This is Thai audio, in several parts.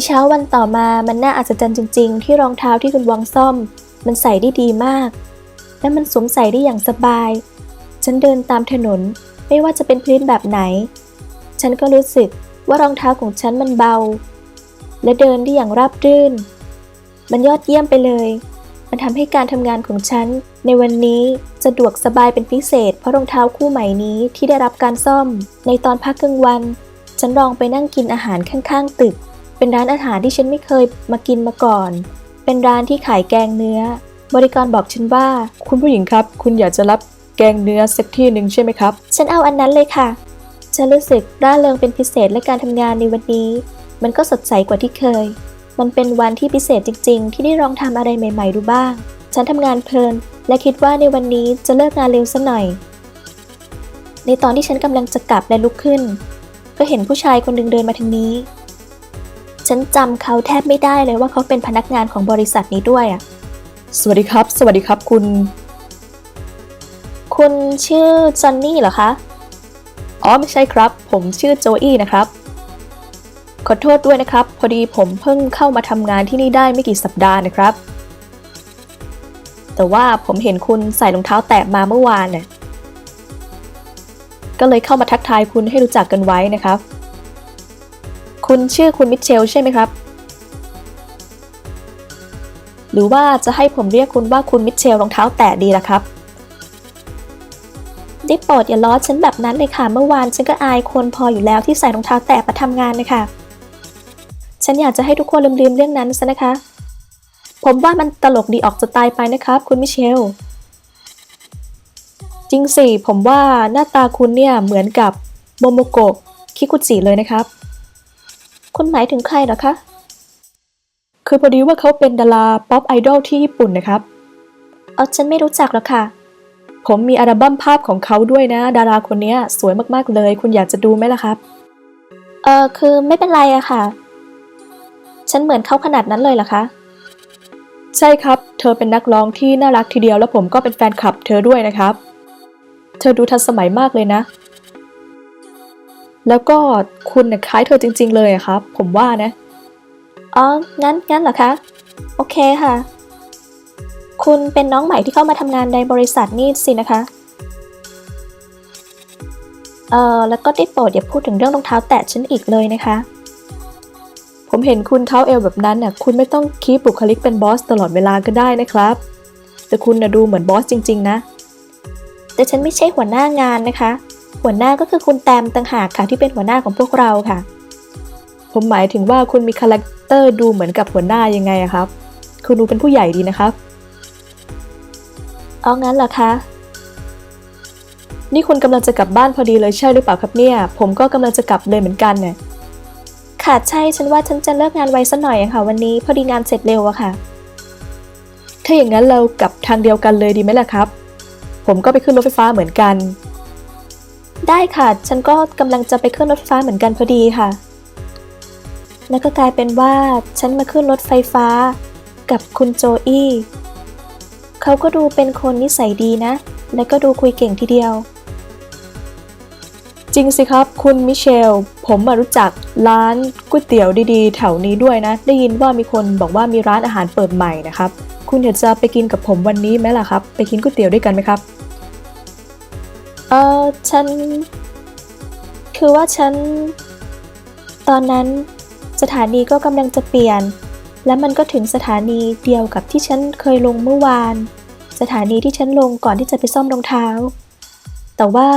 ในเช้าวันต่อมามันน่าอัศจรรย์จริง ๆ ที่รองเท้าที่คุณวองซ่อม มันใส่ได้ดีมาก และมันสวมใส่ได้อย่างสบาย ฉันเดินตามถนนไม่ว่าจะเป็นพื้นแบบไหน ฉันก็รู้สึกว่ารองเท้าของฉันมันเบา และเดินได้อย่างราบรื่น มันยอดเยี่ยมไปเลย มันทำให้การทำงานของฉัน ในวันนี้สะดวกสบายเป็นพิเศษ เพราะรองเท้าคู่ใหม่นี้ที่ได้รับการซ่อม ในตอนพักกลางวัน ฉันลองไปนั่งกินอาหารข้างๆตึก เป็นร้านอาหารที่ฉันไม่เคยมากินมาก่อน เป็นร้านที่ขายแกงเนื้อ บริการบอกฉันว่า คุณผู้หญิงครับ คุณอยากจะรับแกงเนื้อสักที่หนึ่งใช่ไหมครับ ฉันเอาอันนั้นเลยค่ะ ฉันรู้สึกร่าเริงเป็นพิเศษและการทำงานในวันนี้ มันก็สดใสกว่าที่เคย มันเป็นวันที่พิเศษจริง ๆ ที่ได้ลองทำอะไรใหม่ ๆ ดูบ้าง ฉันทำงานเพลิน และคิดว่าในวันนี้จะเลิกงานเร็วสักหน่อย ในตอนที่ฉันกำลังจะกลับและลุกขึ้น ก็เห็นผู้ชายคนหนึ่งเดินมาทางนี้ ฉันจำเขาแทบไม่ได้เลยว่าเขาเป็นพนักงานของบริษัทนี้ด้วยอะสวัสดีครับ สวัสดีครับคุณ คุณชื่อจอนนี่เหรอคะ อ๋อไม่ใช่ครับ ผมชื่อโจอี้นะครับ ขอโทษด้วยนะครับ พอดีผมเพิ่งเข้ามาทำงานที่นี่ได้ไม่กี่สัปดาห์นะครับ แต่ว่าผมเห็นคุณใส่รองเท้าแตะมาเมื่อวานน่ะก็เลยเข้ามาทักทายคุณให้รู้จักกันไว้นะครับ คุณชื่อคุณมิเชลใช่ไหมครับ หรือว่าจะให้ผมเรียกคุณว่าคุณมิเชลรองเท้าแตะดีล่ะครับได้โปรดอย่าล้อฉันแบบนั้นเลยค่ะ เมื่อวานฉันก็อายคนพออยู่แล้วที่ใส่รองเท้าแตะมาทำงานนะคะ ฉันอยากจะให้ทุกคนลืมๆเรื่องนั้นซะนะคะ ผมว่ามันตลกดีออกจะตายไปนะครับ คุณมิเชล จริงสิ ผมว่าหน้าตาคุณเนี่ยเหมือนกับโมโมโกะคิคุจิเลยนะครับ คุณหมายถึงใครเหรอคะ คือพอดีว่าเขาเป็นดาราป๊อปไอดอลที่ญี่ปุ่นนะครับเออฉันไม่รู้จักหรอกค่ะ ผมมีอัลบั้มภาพของเขาด้วยนะ ดาราคนเนี้ยสวยมากๆเลย คุณอยากจะดูไหมล่ะครับ เออคือไม่เป็นไรอะค่ะ ฉันเหมือนเขาขนาดนั้นเลยเหรอคะ ใช่ครับ เธอเป็นนักร้องที่น่ารักทีเดียวแล้วผมก็เป็นแฟนคลับเธอด้วยนะครับ เธอดูทันสมัยมากเลยนะ แล้วก็คุณน่ะคล้ายเธอจริง ๆ เลยอะครับ ผมว่านะ อ๋อ งั้น งั้นเหรอคะ โอเคค่ะ คุณเป็นน้องใหม่ที่เข้ามาทำงานในบริษัทนี่สินะคะ เอ่อ แล้วก็ได้โปรดอย่าพูดถึงเรื่องรองเท้าแตะฉันอีกเลยนะคะ ผมเห็นคุณเท้าเอวแบบนั้นน่ะ คุณไม่ต้องคีปบุคลิกเป็นบอสตลอดเวลาก็ได้นะครับ แต่คุณน่ะดูเหมือนบอสจริง ๆ นะ แต่ฉันไม่ใช่หัวหน้างานนะคะ หัวหน้าก็คือคุณแตมต่างหากค่ะที่เป็นหัวหน้าของพวกเราค่ะ ผมหมายถึงว่าคุณมีคาแรคเตอร์ดูเหมือนกับหัวหน้ายังไงอะครับ คุณดูเป็นผู้ใหญ่ดีนะครับ เอางั้นเหรอคะ นี่คุณกำลังจะกลับบ้านพอดีเลยใช่หรือเปล่าครับเนี่ย ผมก็กำลังจะกลับเลยเหมือนกันเนี่ยค่ะใช่ฉันว่าฉันจะเลิกงานไวซะหน่อยอะค่ะ วันนี้พอดีงานเสร็จเร็วอะค่ะ ถ้าอย่างนั้นเรากลับทางเดียวกันเลยดีไหมล่ะครับ ผมก็ไปขึ้นรถไฟฟ้าเหมือนกัน ได้ค่ะ ฉันก็กำลังจะไปขึ้นรถไฟฟ้าเหมือนกันพอดีค่ะ แล้วก็กลายเป็นว่าฉันมาขึ้นรถไฟฟ้า กับคุณโจอี้ เขาก็ดูเป็นคนนิสัยดีนะ และก็ดูคุยเก่งทีเดียว จริงสิครับ คุณมิเชล ผมมารู้จักร้านก๋วยเตี๋ยวดีๆ แถวนี้ด้วยนะ ได้ยินว่ามีคนบอกว่ามีร้านอาหารเปิดใหม่นะครับ คุณอยากจะไปกินกับผมวันนี้ไหมล่ะครับ ไปกินก๋วยเตี๋ยวด้วยกันไหมครับ เออฉัน คือว่าฉัน ตอนนั้นสถานีก็กำลังจะเปลี่ยน และมันก็ถึงสถานีเดียวกับที่ฉันเคยลงเมื่อวาน สถานีที่ฉันลงก่อนที่จะไปซ่อมรองเท้า แต่ว่า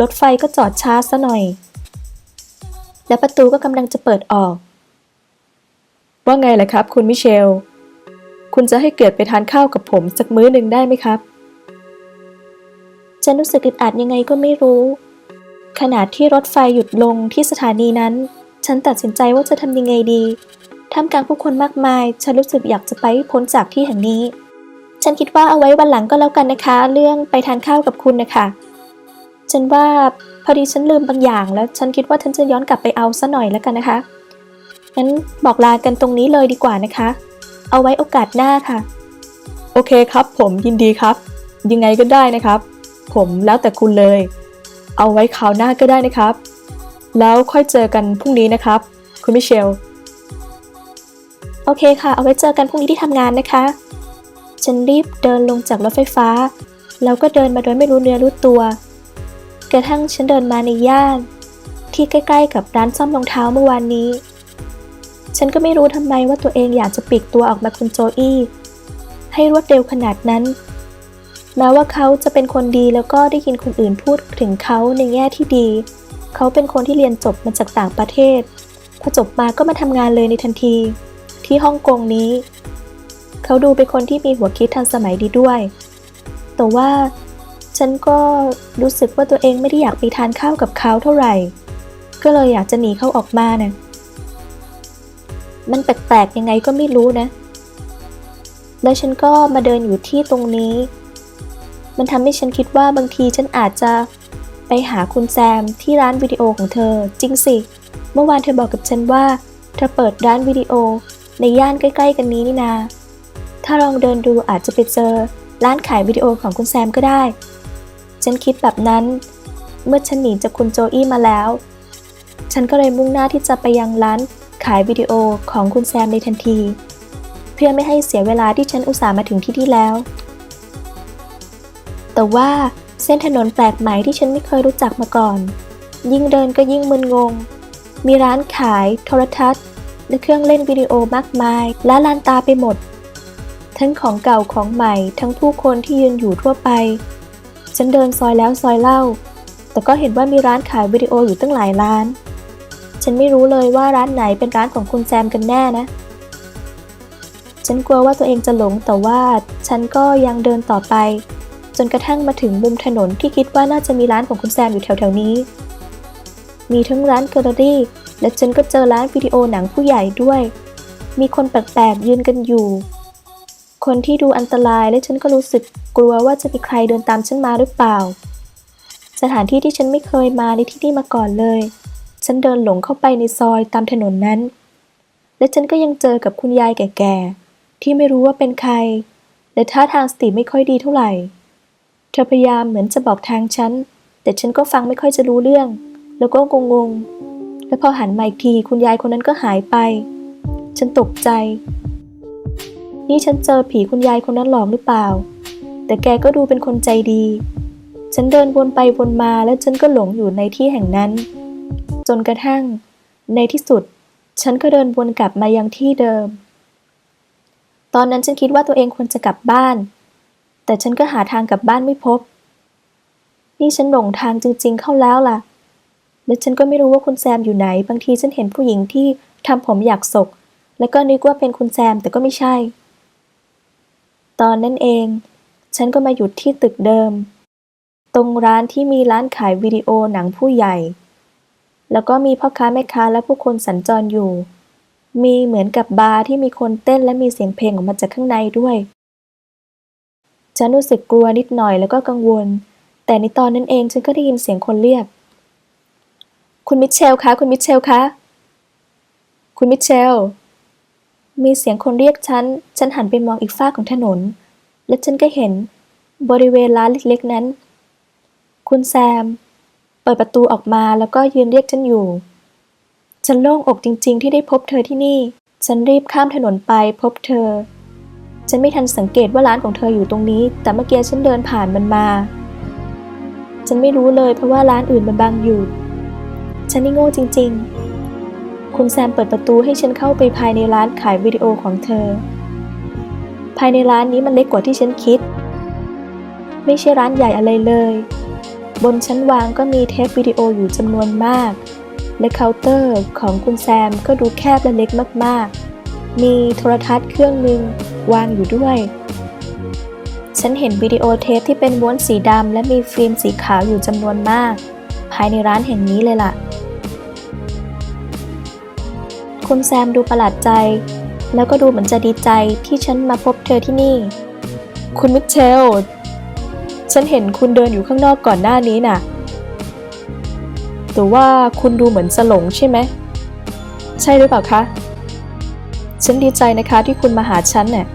รถไฟก็จอดช้าซะหน่อย และประตูก็กำลังจะเปิดออก ว่าไงล่ะครับ คุณมิเชล คุณจะให้เกียรติไปทานข้าวกับผมสักมื้อหนึ่งได้ไหมครับ ฉันรู้สึกอึดอัดยังไงก็ไม่รู้ ขณะที่รถไฟหยุดลงที่สถานีนั้น ฉันตัดสินใจว่าจะทำยังไงดีท่ามกลางผู้คนมากมาย ฉันรู้สึกอยากจะไปพ้นจากที่แห่งนี้ ฉันคิดว่าเอาไว้วันหลังก็แล้วกันนะคะ เรื่องไปทานข้าวกับคุณนะคะ ฉันว่าพอดีฉันลืมบางอย่าง แล้วฉันคิดว่าฉันจะย้อนกลับไปเอาซะหน่อยแล้วกันนะคะ งั้นบอกลากันตรงนี้เลยดีกว่านะคะ เอาไว้โอกาสหน้าค่ะ โอเคครับ ผมยินดีครับ ยังไงก็ได้นะครับ ผมแล้วแต่คุณเลย เอาไว้คราวหน้าก็ได้นะครับ แล้วค่อยเจอกันพรุ่งนี้นะครับ คุณมิเชล โอเคค่ะ เอาไว้เจอกันพรุ่งนี้ที่ทำงานนะคะ ฉันรีบเดินลงจากรถไฟฟ้า แล้วก็เดินมาโดยไม่รู้เนื้อรู้ตัว กระทั่งฉันเดินมาในย่าน ที่ใกล้ ๆ กับร้านซ่อมรองเท้าเมื่อวานนี้ ฉันก็ไม่รู้ทำไมว่าตัวเองอยากจะปลีกตัวออกมาคุณโจอี้ให้รวดเร็วขนาดนั้น แม้ว่าเขาจะเป็นคนดีแล้วก็ได้ยินคนอื่นพูดถึงเขาในแง่ที่ดี เขาเป็นคนที่เรียนจบมาจากต่างประเทศ พอจบมาก็มาทำงานเลยในทันที ที่ฮ่องกงนี้ เขาดูเป็นคนที่มีหัวคิดทันสมัยดีด้วย แต่ว่าฉันก็รู้สึกว่าตัวเองไม่ได้อยากไปทานข้าวกับเขาเท่าไหร่ ก็เลยอยากจะหนีเขาออกมานะ่ะมันแปลกๆยังไงก็ไม่รู้นะ แล้วฉันก็มาเดินอยู่ที่ตรงนี้ มันทำให้ฉันคิดว่าบางทีฉันอาจจะไปหาคุณแซมที่ร้านวิดีโอของเธอ จริงสิ เมื่อวานเธอบอกกับฉันว่า เธอเปิดร้านวิดีโอ ในย่านใกล้ ๆ กันนี้นี่นา ถ้าลองเดินดูอาจจะไปเจอร้านขายวิดีโอของคุณแซมก็ได้ ฉันคิดแบบนั้น เมื่อฉันหนีจากคุณโจอี้มาแล้ว ฉันก็เลยมุ่งหน้าที่จะไปยังร้านขายวิดีโอของคุณแซมในทันที เพื่อไม่ให้เสียเวลาที่ฉันอุตส่าห์มาถึงที่นี่แล้ว แต่ว่าเส้นถนนแปลกใหม่ที่ฉันไม่เคยรู้จักมาก่อน ยิ่งเดินก็ยิ่งมึนงง มีร้านขาย โทรทัศน์ และเครื่องเล่นวิดีโอมากมาย และลานตาไปหมด ทั้งของเก่าของใหม่ ทั้งผู้คนที่ยืนอยู่ทั่วไป ฉันเดินซอยแล้วซอยเล่า แต่ก็เห็นว่ามีร้านขายวิดีโออยู่ตั้งหลายร้าน ฉันไม่รู้เลยว่าร้านไหนเป็นร้านของคุณแซมกันแน่นะฉันกลัวว่าตัวเองจะหลงแต่ว่าฉันก็ยังเดินต่อไป จนกระทั่งมาถึงมุมถนนที่คิดว่าน่าจะมีร้านของคุณแซมอยู่แถวๆนี้ มีทั้งร้านแกลเลอรี่ และฉันก็เจอร้านวิดีโอหนังผู้ใหญ่ด้วย มีคนแปลกๆยืนกันอยู่ คนที่ดูอันตรายและฉันก็รู้สึกกลัวว่าจะมีใครเดินตามฉันมาหรือเปล่า สถานที่ที่ฉันไม่เคยมาในที่นี่มาก่อนเลย ฉันเดินหลงเข้าไปในซอยตามถนนนั้น และฉันก็ยังเจอกับคุณยายแก่ๆที่ไม่รู้ว่าเป็นใครและท่าทางสติไม่ค่อยดีเท่าไหร่ เธอพยายามเหมือนจะบอกทางฉัน แต่ฉันก็ฟังไม่ค่อยจะรู้เรื่อง แล้วก็งงๆ และพอหันมาอีกทีคุณยายคนนั้นก็หายไป ฉันตกใจ นี่ฉันเจอผีคุณยายคนนั้นหลอกหรือเปล่า แต่แกก็ดูเป็นคนใจดี ฉันเดินวนไปวนมาแล้วฉันก็หลงอยู่ในที่แห่งนั้น จนกระทั่ง ในที่สุด ฉันก็เดินวนกลับมายังที่เดิม ตอนนั้นฉันคิดว่าตัวเองควรจะกลับบ้าน แต่ฉันก็หาทางกลับบ้านไม่พบ นี่ฉันหลงทางจริง ๆ เข้าแล้วล่ะ และฉันก็ไม่รู้ว่าคุณแซมอยู่ไหน บางทีฉันเห็นผู้หญิงที่ทำผมอยากศก แล้วก็นึกว่าเป็นคุณแซมแต่ก็ไม่ใช่ ตอนนั้นเอง ฉันก็มาหยุดที่ตึกเดิม ตรงร้านที่มีร้านขายวิดีโอหนังผู้ใหญ่ แล้วก็มีพ่อค้าแม่ค้าและผู้คนสัญจรอยู่มีเหมือนกับบาร์ที่มีคนเต้นและมีเสียงเพลงออกมาจากข้างในด้วย ฉันรู้สึกกลัวนิดหน่อยแล้วก็กังวล แต่ในตอนนั้นเองฉันก็ได้ยินเสียงคนเรียก คุณมิเชลคะคุณมิเชลคะ คุณมิเชล มีเสียงคนเรียกฉัน ฉันหันไปมองอีกฝ้าของถนน และฉันก็เห็น บริเวณร้านเล็กๆนั้น คุณแซม เปิดประตูออกมาแล้วก็ยืนเรียกฉันอยู่ ฉันโล่งอกจริง ๆ ที่ได้พบเธอที่นี่ ฉันรีบข้ามถนนไปพบเธอ ฉันไม่ทันสังเกตว่าร้านของเธออยู่ตรงนี้ แต่เมื่อกี้ฉันเดินผ่านมันมา ฉันไม่รู้เลยเพราะว่าร้านอื่นมันบังอยู่ ฉันนี่โง่จริง ๆ คุณแซมเปิดประตูให้ฉันเข้าไปภายในร้านขายวิดีโอของเธอ ภายในร้านนี้มันเล็กกว่าที่ฉันคิด ไม่ใช่ร้านใหญ่อะไรเลย บนชั้นวางก็มีเทปวิดีโออยู่จำนวนมาก และเคาน์เตอร์ของคุณแซมก็ดูแคบและเล็กมาก ๆ มีโทรทัศน์เครื่องหนึ่ง วางอยู่ด้วย ฉันเห็นวิดีโอเทปที่เป็นม้วนสีดำและมีฟิล์มสีขาวอยู่จำนวนมาก ภายในร้านแห่งนี้เลยล่ะ คุณแซมดูประหลาดใจ แล้วก็ดูเหมือนจะดีใจที่ฉันมาพบเธอที่นี่ คุณมิเชล ฉันเห็นคุณเดินอยู่ข้างนอกก่อนหน้านี้น่ะแต่ว่าคุณดูเหมือนสลงใช่ไหม ใช่หรือเปล่าคะ ฉันดีใจนะคะที่คุณมาหาฉันเนี่ย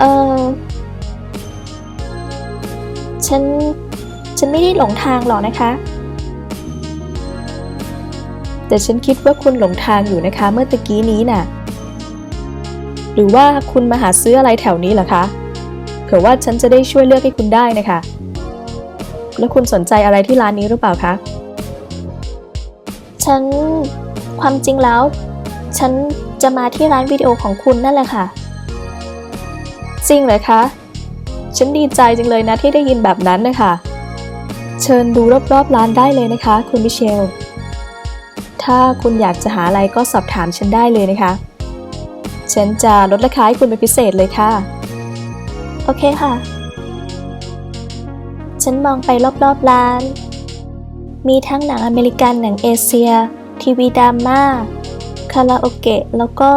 เออฉัน ฉันไม่ได้หลงทางหรอกนะคะ แต่ฉันคิดว่าคุณหลงทางอยู่นะคะ เมื่อตะกี้นี้น่ะ หรือว่าคุณมาหาซื้ออะไรแถวนี้เหรอคะ เผื่อว่าฉันจะได้ช่วยเลือกให้คุณได้นะคะ แล้วคุณสนใจอะไรที่ร้านนี้หรือเปล่าคะ ฉันความจริงแล้ว ฉันจะมาที่ร้านวิดีโอของคุณนั่นแหละค่ะ จริงเลยคะ ฉันดีใจจังเลยนะที่ได้ยินแบบนั้นนะคะ เชิญดูรอบๆร้านได้เลยนะคะ คุณมิเชล ถ้าคุณอยากจะหาอะไรก็สอบถามฉันได้เลยนะคะ ฉันจะลดราคาให้คุณเป็นพิเศษเลยค่ะ โอเคค่ะ ฉันมองไปรอบๆร้าน มีทั้งหนังอเมริกันหนังเอเชีย ทีวีดราม่าาราโอเกะแล้วก็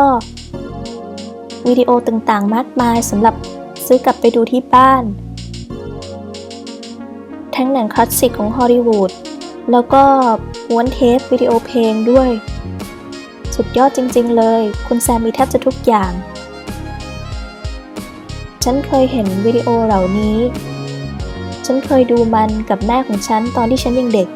วิดีโอต่างๆ มากมายสำหรับซื้อกลับไปดูที่บ้าน ทั้งหนังคลาสสิกของฮอลลีวูดแล้วก็ม้วนเทปวิดีโอเพลงด้วย สุดยอดจริงๆเลย คุณแซมมีแทบจะทุกอย่าง ฉันเคยเห็นวิดีโอเหล่านี้ ฉันเคยดูมันกับแม่ของฉันตอนที่ฉันยังเด็ก